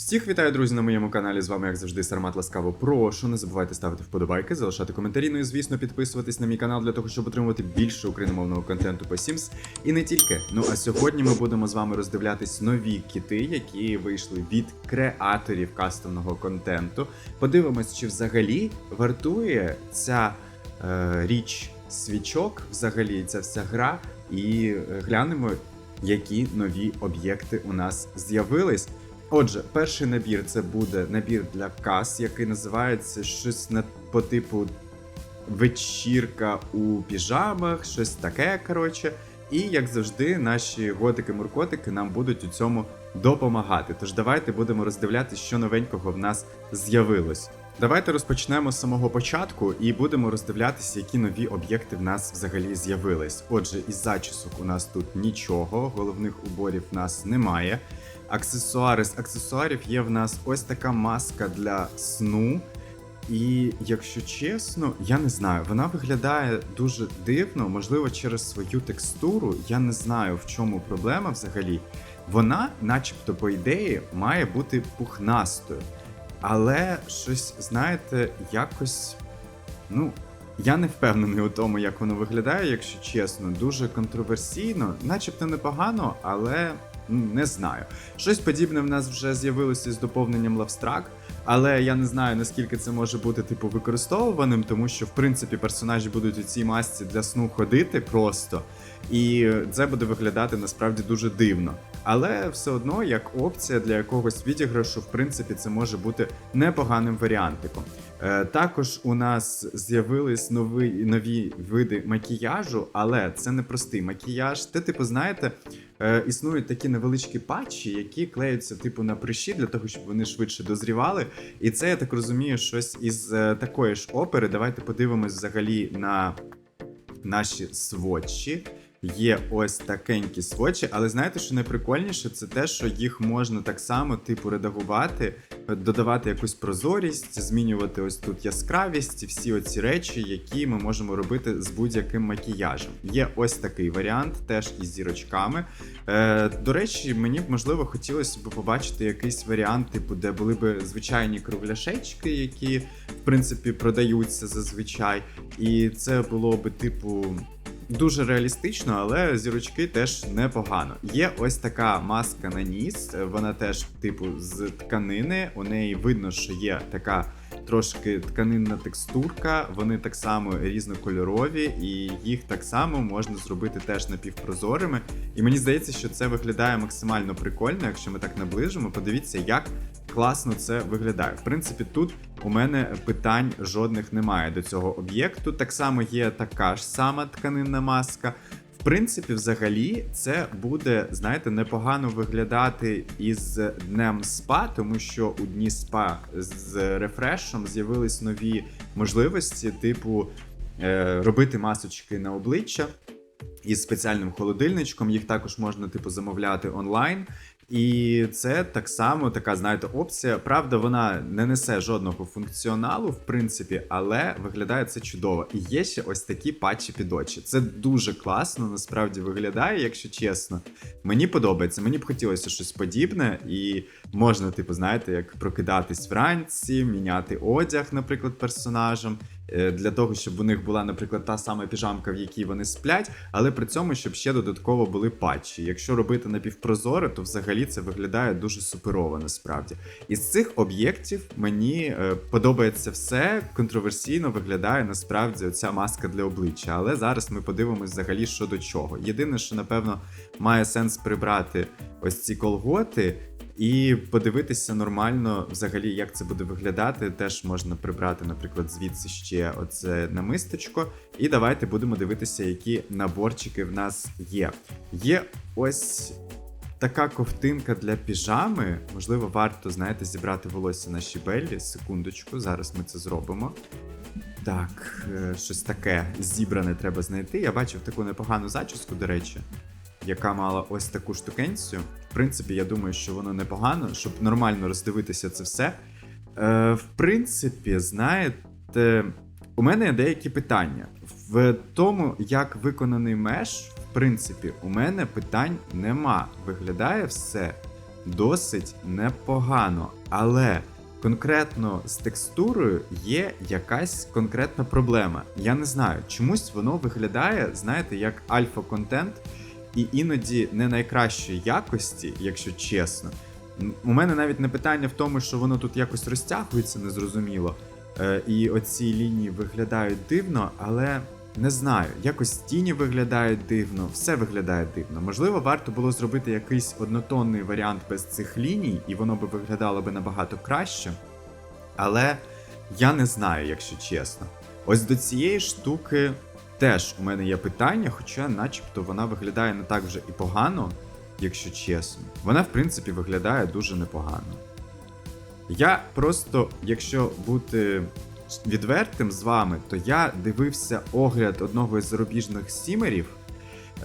Всіх вітаю, друзі, на моєму каналі. З вами, як завжди, Сармат Ласкаво. Прошу, не забувайте ставити вподобайки, залишати коментарі, ну і звісно, підписуватись на мій канал для того, щоб отримувати більше україномовного контенту по Sims. І не тільки. Ну а сьогодні ми будемо з вами роздивлятись нові кіти, які вийшли від креаторів кастомного контенту. Подивимось, чи взагалі вартує ця е, річ свічок, взагалі ця вся гра, і е, глянемо, які нові об'єкти у нас з'явились. Отже, перший набір це буде набір для кас, який називається щось на по типу вечірка у піжамах, щось таке, коротше. І як завжди, наші готики-муркотики нам будуть у цьому допомагати. Тож давайте будемо роздивлятися, що новенького в нас з'явилось. Давайте розпочнемо з самого початку і будемо роздивлятися, які нові об'єкти в нас взагалі з'явились. Отже, із зачісок у нас тут нічого, головних уборів в нас немає. Аксесуари з аксесуарів є в нас ось така маска для сну. І якщо чесно, я не знаю, вона виглядає дуже дивно, можливо, через свою текстуру. Я не знаю, в чому проблема взагалі. Вона, начебто, по ідеї, має бути пухнастою. Але щось, знаєте, якось. Ну, я не впевнений у тому, як воно виглядає, якщо чесно, дуже контроверсійно, начебто непогано, але не знаю. Щось подібне в нас вже з'явилося з доповненням Лавстрак, але я не знаю наскільки це може бути типу використовуваним, тому що в принципі персонажі будуть у цій масці для сну ходити просто, і це буде виглядати насправді дуже дивно. Але все одно, як опція для якогось відіграшу, в принципі, це може бути непоганим варіантиком. Е, також у нас з'явились нові, нові види макіяжу, але це не простий макіяж. Те, типу, знаєте, е, існують такі невеличкі патчі, які клеються типу на прищі для того, щоб вони швидше дозрівали. І це я так розумію, щось із е, такої ж опери. Давайте подивимось взагалі на наші сводчі. Є ось такенькі сводчі, але знаєте, що найприкольніше, це те, що їх можна так само, типу, редагувати, додавати якусь прозорість, змінювати ось тут яскравість, всі оці речі, які ми можемо робити з будь-яким макіяжем. Є ось такий варіант, теж із зірочками. Е, До речі, мені б можливо хотілося б побачити якийсь варіант, типу, де були б звичайні кругляшечки, які в принципі продаються зазвичай, і це було би типу. Дуже реалістично, але зірочки теж непогано. Є ось така маска на ніс, вона теж, типу, з тканини. У неї видно, що є така трошки тканинна текстурка. Вони так само різнокольорові, і їх так само можна зробити теж напівпрозорими. І мені здається, що це виглядає максимально прикольно, якщо ми так наближимо. Подивіться, як класно це виглядає. В принципі, тут у мене питань жодних немає до цього об'єкту. Так само є така ж сама тканинна маска. В принципі, взагалі, це буде, знаєте, непогано виглядати із днем спа, тому що у дні спа з рефрешом з'явились нові можливості, типу е, робити масочки на обличчя із спеціальним холодильничком. Їх також можна, типу, замовляти онлайн. І це так само така, знаєте, опція. Правда, вона не несе жодного функціоналу, в принципі, але виглядає це чудово. І є ще ось такі патчі під очі. Це дуже класно, насправді виглядає, якщо чесно. Мені подобається, мені б хотілося щось подібне, і можна, типу, знаєте, як прокидатись вранці, міняти одяг, наприклад, персонажам. Е, Для того, щоб у них була, наприклад, та сама піжамка, в якій вони сплять, але при цьому, щоб ще додатково були патчі. Якщо робити напівпрозоре, то взагалі це виглядає дуже суперово насправді. Із цих об'єктів мені е, подобається все. Контроверсійно виглядає насправді оця маска для обличчя. Але зараз ми подивимось взагалі, що до чого. Єдине, що напевно має сенс прибрати ось ці колготи. І подивитися нормально, взагалі, як це буде виглядати. Теж можна прибрати, наприклад, звідси ще оце намисточко. І давайте будемо дивитися, які наборчики в нас є. Є ось така ковтинка для піжами. Можливо, варто, знаєте, зібрати волосся на щібелі. Секундочку, зараз ми це зробимо. Так, е, щось таке зібране треба знайти. Я бачив таку непогану зачіску, до речі, яка мала ось таку штукенцію. В принципі, я думаю, що воно непогано, щоб нормально роздивитися це все. Е, в принципі, знаєте, у мене є деякі питання. В тому, як виконаний меш, в принципі, у мене питань нема. Виглядає все досить непогано. Але конкретно з текстурою є якась конкретна проблема. Я не знаю, чомусь воно виглядає, знаєте, як альфа-контент, і іноді не найкращої якості, якщо чесно. У мене навіть не питання в тому, що воно тут якось розтягується незрозуміло. Е, і оці лінії виглядають дивно, але не знаю, якось тіні виглядають дивно, все виглядає дивно. Можливо, варто було зробити якийсь однотонний варіант без цих ліній, і воно би виглядало би набагато краще. Але я не знаю, якщо чесно. Ось до цієї штуки теж у мене є питання, хоча, начебто, вона виглядає не так вже і погано, якщо чесно. Вона, в принципі, виглядає дуже непогано. Я просто, якщо бути відвертим з вами, то я дивився огляд одного із зарубіжних сімерів,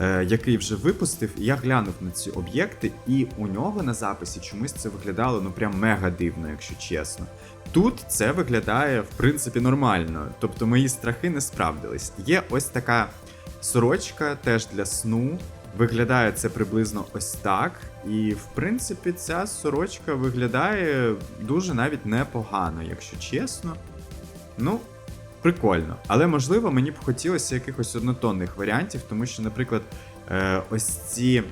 е, який вже випустив, і я глянув на ці об'єкти, і у нього на записі чомусь це виглядало ну прям мега дивно, якщо чесно. Тут це виглядає в принципі нормально, тобто мої страхи не справдились. Є ось така сорочка теж для сну. Виглядає це приблизно ось так. І в принципі ця сорочка виглядає дуже навіть непогано, якщо чесно. Ну, прикольно. Але можливо мені б хотілося якихось однотонних варіантів, тому що, наприклад, е, ось ці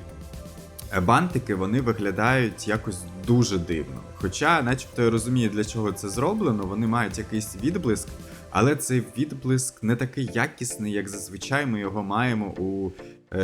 бантики вони виглядають якось дуже дивно. Хоча, начебто, я розумію, для чого це зроблено, вони мають якийсь відблиск, але цей відблиск не такий якісний, як зазвичай ми його маємо у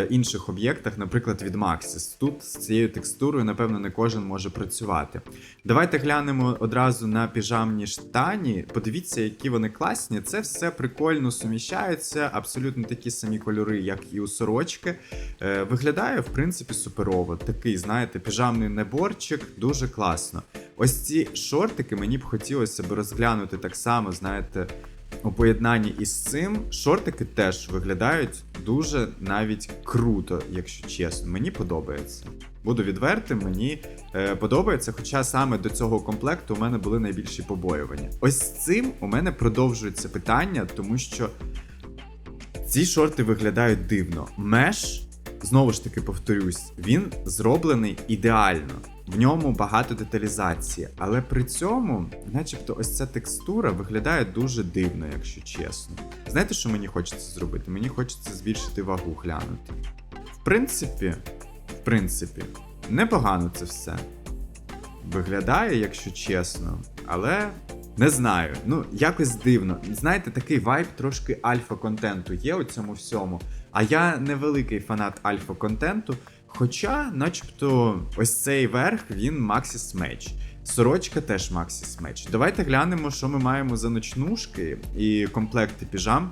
інших об'єктах, наприклад, від Maxis. Тут з цією текстурою, напевно, не кожен може працювати. Давайте глянемо одразу на піжамні штані. Подивіться, які вони класні. Це все прикольно суміщається, абсолютно такі самі кольори, як і у сорочки. Е, виглядає, в принципі, суперово. Такий, знаєте, піжамний наборчик, дуже класно. Ось ці шортики мені б хотілося б розглянути так само, знаєте. У поєднанні із цим шортики теж виглядають дуже навіть круто, якщо чесно. Мені подобається. Буду відвертим, мені е, подобається, хоча саме до цього комплекту у мене були найбільші побоювання. Ось цим у мене продовжується питання, тому що ці шорти виглядають дивно. Меш, знову ж таки повторюсь, він зроблений ідеально. В ньому багато деталізації, але при цьому, начебто, ось ця текстура виглядає дуже дивно, якщо чесно. Знаєте, що мені хочеться зробити? Мені хочеться збільшити вагу глянути. В принципі, в принципі, непогано це все. Виглядає, якщо чесно, але не знаю. Ну, якось дивно. Знаєте, такий вайб трошки альфа-контенту є у цьому всьому. А я не великий фанат альфа-контенту. Хоча, начебто, ось цей верх він Maxis Match. Сорочка теж Maxis Match. Давайте глянемо, що ми маємо за ночнушки і комплекти піжам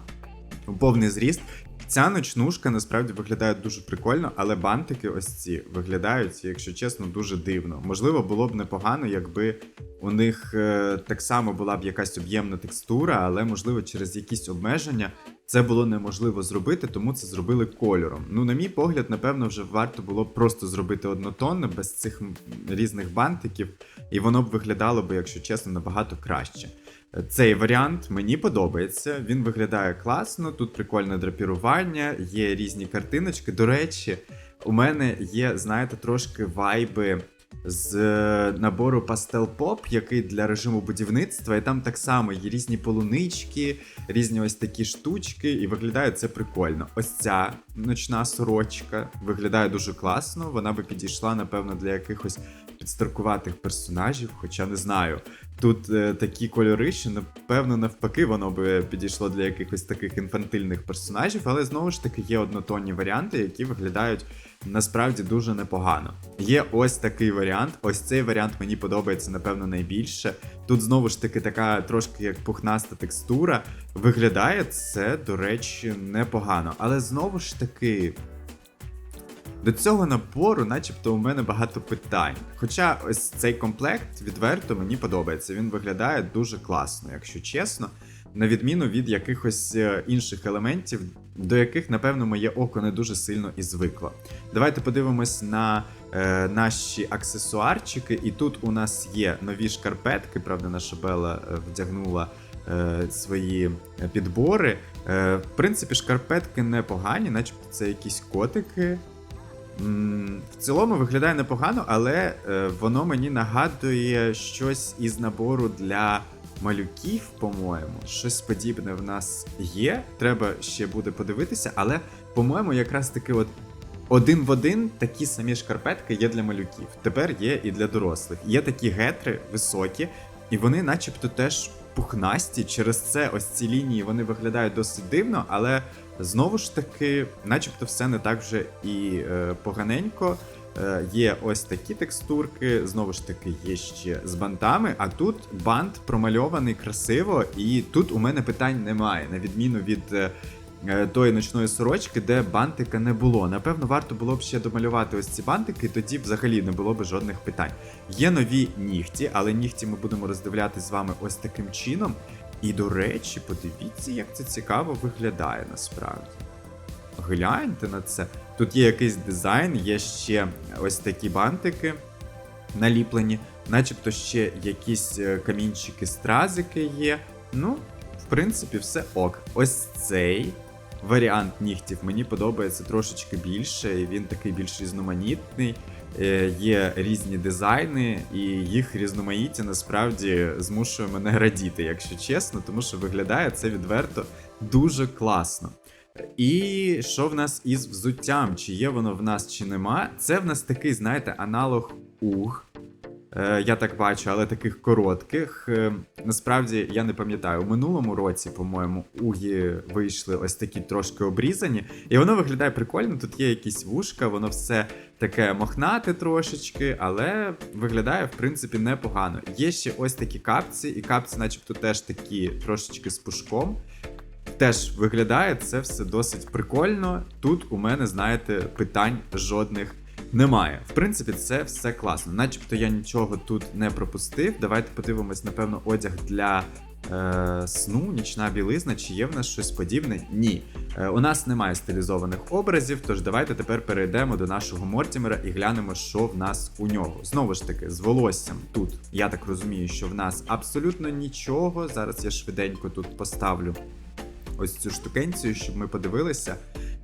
у повний зріст. Ця ночнушка насправді виглядає дуже прикольно, але бантики ось ці виглядають, якщо чесно, дуже дивно. Можливо, було б непогано, якби у них е, так само була б якась об'ємна текстура, але можливо через якісь обмеження це було неможливо зробити, тому це зробили кольором. Ну, на мій погляд, напевно, вже варто було просто зробити однотонне без цих різних бантиків, і воно б виглядало б, якщо чесно, набагато краще. Е, Цей варіант мені подобається. Він виглядає класно. Тут прикольне драпірування, є різні картиночки. До речі, у мене є, знаєте, трошки вайби з е, набору Pastel Pop, який для режиму будівництва, і там так само є різні полунички, різні ось такі штучки, і виглядає це прикольно. Ось ця ночна сорочка виглядає дуже класно. Вона би підійшла, напевно, для якихось підстаркуватих персонажів, хоча не знаю. Тут е, такі кольори, що напевно навпаки воно би підійшло для якихось таких інфантильних персонажів, але знову ж таки є однотонні варіанти, які виглядають насправді дуже непогано. Є ось такий варіант. Ось цей варіант мені подобається, напевно, найбільше. Тут знову ж таки така трошки як пухнаста текстура. Виглядає це, до речі, непогано. Але знову ж таки. До цього набору, начебто, у мене багато питань. Хоча ось цей комплект відверто мені подобається. Він виглядає дуже класно, якщо чесно, на відміну від якихось е, інших елементів, до яких, напевно, моє око не дуже сильно і звикло. Давайте подивимось на е, наші аксесуарчики. І тут у нас є нові шкарпетки. Правда, наша Бела е, вдягнула е, свої підбори. В принципі, шкарпетки непогані, начебто це якісь котики. В цілому виглядає непогано, але е, воно мені нагадує щось із набору для малюків, по-моєму. Щось подібне в нас є. Треба ще буде подивитися, але, по-моєму, якраз таки от один в один такі самі шкарпетки є для малюків. Тепер є і для дорослих. Є такі гетри високі, і вони, начебто, теж пухнасті. Через це ось ці лінії вони виглядають досить дивно, але знову ж таки, начебто, все не так вже і е, поганенько. Е, є ось такі текстурки, знову ж таки, є ще з бантами. А тут бант промальований красиво, і тут у мене питань немає, на відміну від. е, Тої ночної сорочки, де бантика не було. Напевно, варто було б ще домалювати ось ці бантики, тоді взагалі не було б жодних питань. Є нові нігті, але нігті ми будемо роздивляти з вами ось таким чином. І до речі, подивіться, як це цікаво виглядає насправді. Гляньте на це. Тут є якийсь дизайн, є ще ось такі бантики наліплені, начебто ще якісь е, камінчики, стразики є. Ну, в принципі, все ок. Ось цей варіант нігтів мені подобається трошечки більше, і він такий більш різноманітний. Е, Є різні дизайни, і їх різноманіття насправді змушує мене радіти, якщо чесно, тому що виглядає це відверто дуже класно. І що в нас із взуттям? Чи є воно в нас, чи нема? Це в нас такий, знаєте, аналог уг. Е, я так бачу, але таких коротких. Е, насправді я не пам'ятаю. У минулому році, по-моєму, уги вийшли ось такі трошки обрізані, і воно виглядає прикольно. Тут є якісь вушка, воно все таке мохнате трошечки, але виглядає в принципі непогано. Є ще ось такі капці, і капці, начебто, теж такі трошечки з пушком. Теж виглядає це все досить прикольно. Тут у мене, знаєте, питань жодних немає. В принципі, це все класно. Начебто я нічого тут не пропустив. Давайте подивимось, напевно, одяг для е, сну, нічна білизна. Чи є в нас щось подібне? Ні. Е, у нас немає стилізованих образів, тож давайте тепер перейдемо до нашого Мортімера і глянемо, що в нас у нього. Знову ж таки, з волоссям тут. Я так розумію, що в нас абсолютно нічого. Зараз я швиденько тут поставлю ось цю штукенцію, щоб ми подивилися.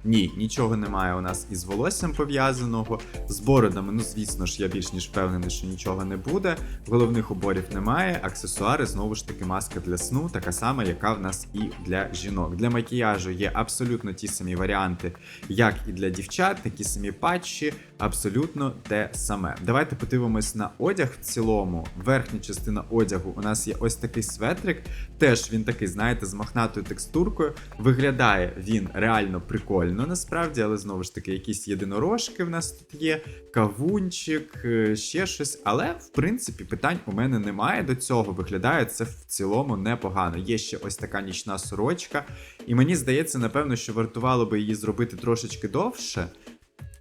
Ні, нічого немає у нас із волоссям пов'язаного. З бородами, ну звісно ж, я більш ніж впевнений, що нічого не буде. Головних уборів немає. Аксесуари, знову ж таки, маска для сну, така сама, яка в нас і для жінок. Для макіяжу є абсолютно ті самі варіанти, як і для дівчат, такі самі патчі, абсолютно те саме. Давайте подивимось на одяг в цілому. Верхня частина одягу у нас є ось такий светрик. Теж він такий, знаєте, з мохнатою текстуркою. Виглядає він реально прикольно насправді, але знову ж таки, якісь єдинорожки в нас тут є, кавунчик, е, ще щось. Але в принципі питань у мене немає до цього. Виглядає це в цілому непогано. Є ще ось така нічна сорочка, і мені здається, напевно, що вартувало би її зробити трошечки довше.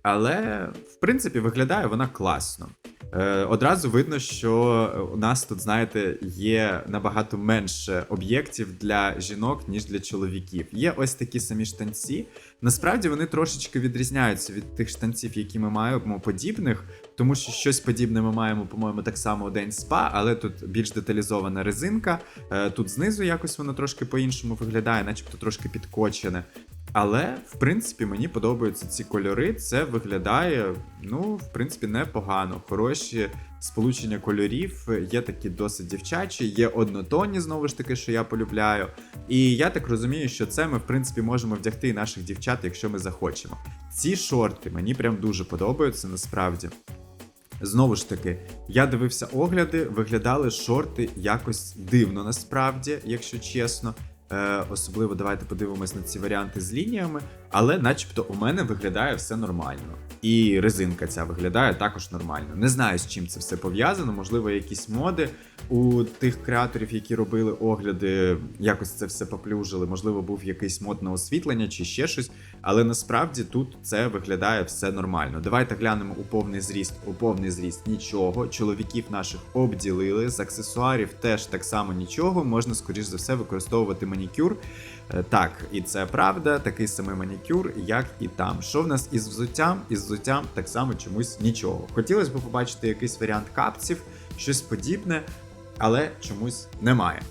Але, в принципі, виглядає вона класно. Е, одразу видно, що у нас тут, знаєте, є набагато менше об'єктів для жінок, ніж для чоловіків. Є ось такі самі штанці. Насправді вони трошечки відрізняються від тих штанців, які ми маємо подібних, тому що щось подібне ми маємо, по-моєму, так само у день спа, але тут більш деталізована резинка. Е, тут знизу якось воно трошки по-іншому виглядає, начебто трошки підкочене. Але, в принципі, мені подобаються ці кольори. Це виглядає, ну, в принципі, непогано. Хороші сполучення кольорів, є такі досить дівчачі, є однотонні, знову ж таки, що я полюбляю. І я так розумію, що це ми, в принципі, можемо вдягти і наших дівчат, якщо ми захочемо. Ці шорти мені прям дуже подобаються насправді. Знову ж таки, я дивився огляди, виглядали шорти якось дивно насправді, якщо чесно. Е, особливо давайте подивимось на ці варіанти з лініями, але начебто у мене виглядає все нормально. І резинка ця виглядає також нормально. Не знаю, з чим це все пов'язано. Можливо, якісь моди у тих креаторів, які робили огляди, якось це все поплюжили. Можливо, був якийсь мод на освітлення чи ще щось. Але насправді тут це виглядає все нормально. Давайте глянемо у повний зріст. У повний зріст нічого. Чоловіків наших обділили. З аксесуарів теж так само нічого. Можна, скоріш за все, використовувати манікюр. Е, Так, і це правда, такий самий манікюр, як і там. Що в нас із взуттям? Із взуттям так само чомусь нічого. Хотілося б побачити якийсь варіант капців, щось подібне, але чомусь немає.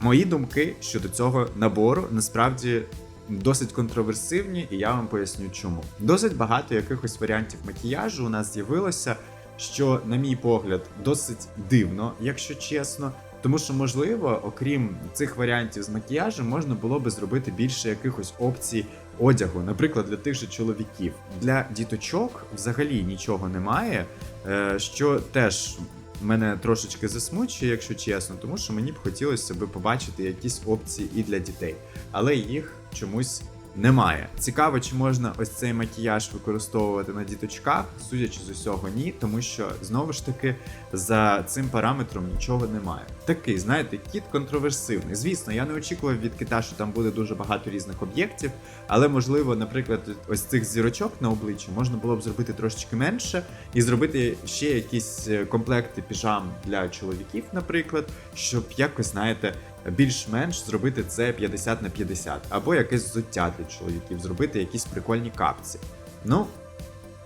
Мої думки щодо цього набору насправді досить контроверсивні, і я вам поясню чому. Досить багато якихось варіантів макіяжу у нас з'явилося, що, на мій погляд, досить дивно, якщо чесно. Тому що, можливо, окрім цих варіантів з макіяжем, можна було би зробити більше якихось опцій одягу, наприклад, для тих же чоловіків. Для діточок взагалі нічого немає, е, що теж мене трошечки засмучує, якщо чесно, тому що мені б хотілося би побачити якісь опції і для дітей, але їх чомусь. Немає. Цікаво, чи можна ось цей макіяж використовувати на діточках, судячи з усього, ні, тому що знову ж таки за цим параметром нічого немає. Такий, знаєте, кіт контроверсивний. Звісно, я не очікував від кита, що там буде дуже багато різних об'єктів, але можливо, наприклад, ось цих зірочок на обличчі можна було б зробити трошечки менше і зробити ще якісь е, комплекти піжам для чоловіків, наприклад, щоб якось, знаєте, більш-менш зробити це 50 на 50, або якесь взуття для чоловіків, зробити якісь прикольні капці. Ну,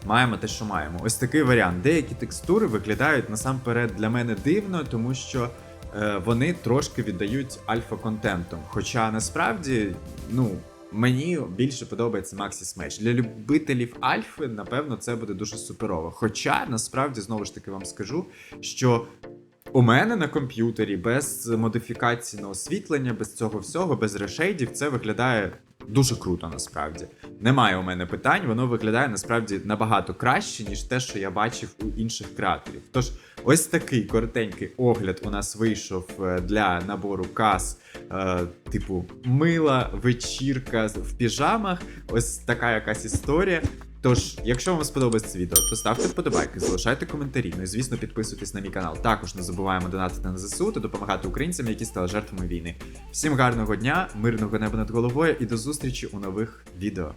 маємо те, що маємо. Ось такий варіант. Деякі текстури виглядають насамперед для мене дивно, тому що е, вони трошки віддають альфа-контентом. Хоча насправді, ну. Мені більше подобається Maxi Smash. Для любителів альфи, напевно, це буде дуже суперово. Хоча насправді знову ж таки вам скажу, що у мене на комп'ютері без модифікації на освітлення, без цього всього, без решейдів, це виглядає дуже круто насправді. Немає у мене питань, воно виглядає насправді набагато краще, ніж те, що я бачив у інших креаторів. Тож, ось такий коротенький огляд у нас вийшов е, для набору кас, е, типу мила, вечірка в піжамах. Ось така якась історія. Тож, якщо вам сподобається це відео, то ставте вподобайки, залишайте коментарі. Ну і звісно, підписуйтесь на мій канал. Також не забуваємо донатити на ЗСУ та допомагати українцям, які стали жертвами війни. Всім гарного дня, мирного неба над головою і до зустрічі у нових відео.